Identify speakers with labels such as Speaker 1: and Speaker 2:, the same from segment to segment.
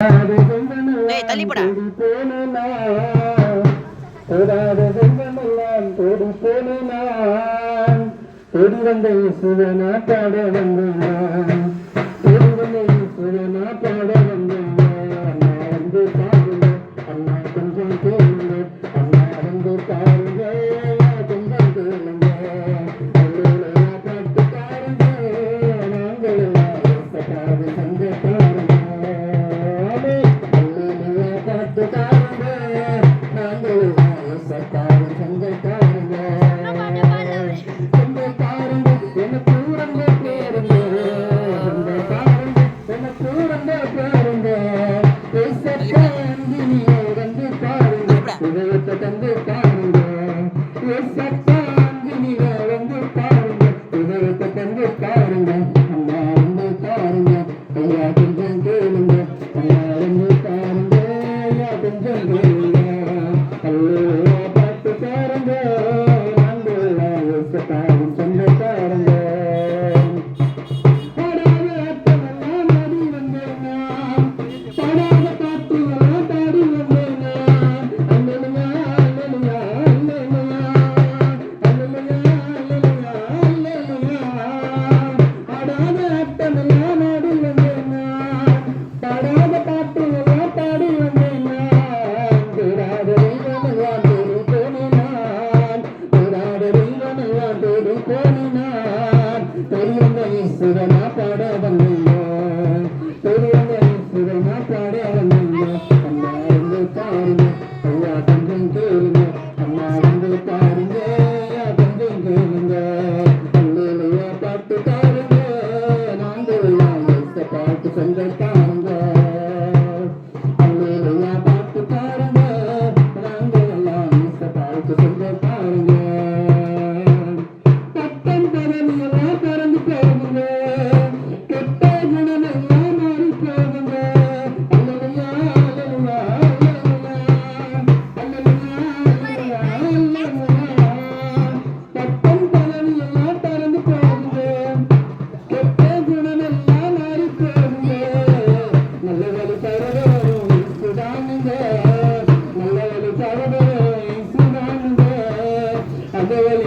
Speaker 1: டேய் தள்ளிப்படா.
Speaker 2: தேடி வந்த இசுவனா பாட வந்தான்? பாடு சங்க பாருங்க சொந்த பாருங்க பேருங்க சொந்த பாருங்க பேருங்க ஏசப்பா அன்பினிய வந்து பாருங்க இதயத்தை தந்து பாருங்க ஏசப்பா அன்பினிய வந்து பாருங்க இதயத்தை தந்து பாருங்க அம்மா வந்து பாருங்க. ஐயா கொஞ்சம் பாட்டு பாருங்க தெரிந்த ஈஸ்வரனா பாட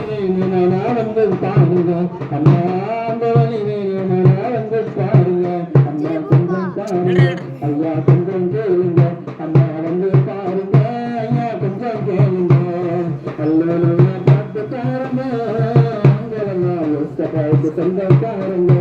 Speaker 2: வந்து பாருங்க அம்மா அந்த வழியை நான் வந்து பாருங்க அம்மா கொஞ்சம் பாருங்க ஐயா கொஞ்சம் கேளுங்க அம்மா வந்து பாருங்க ஐயா கொஞ்சம் கேளுங்க அல்லேலூயா பாட்டு பாருங்க அங்கெல்லாம் பாருங்க